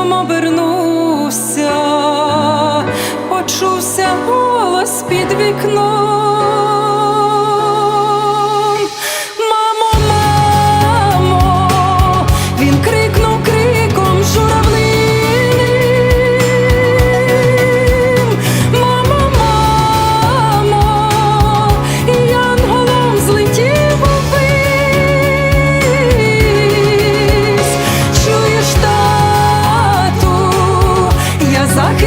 сином обернувся, почувся голос під вікном.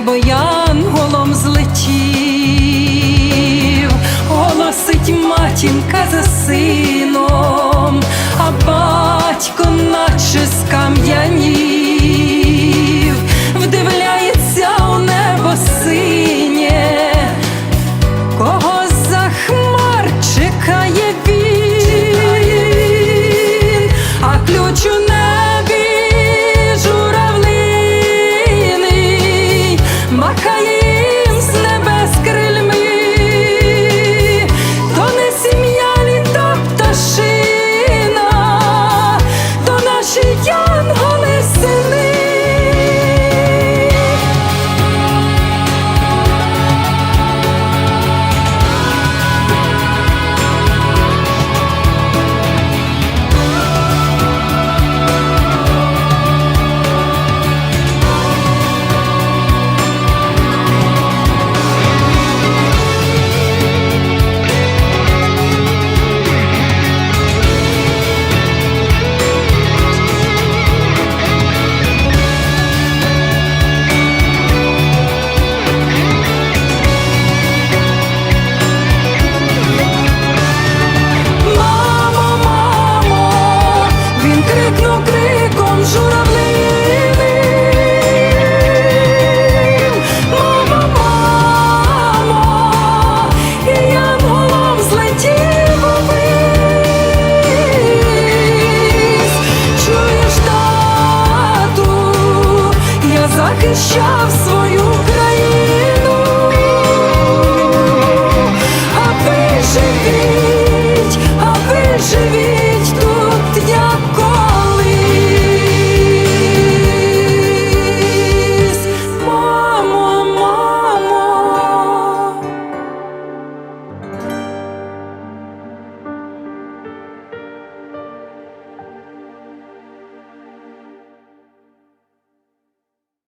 і в precious. Чуєш, в свою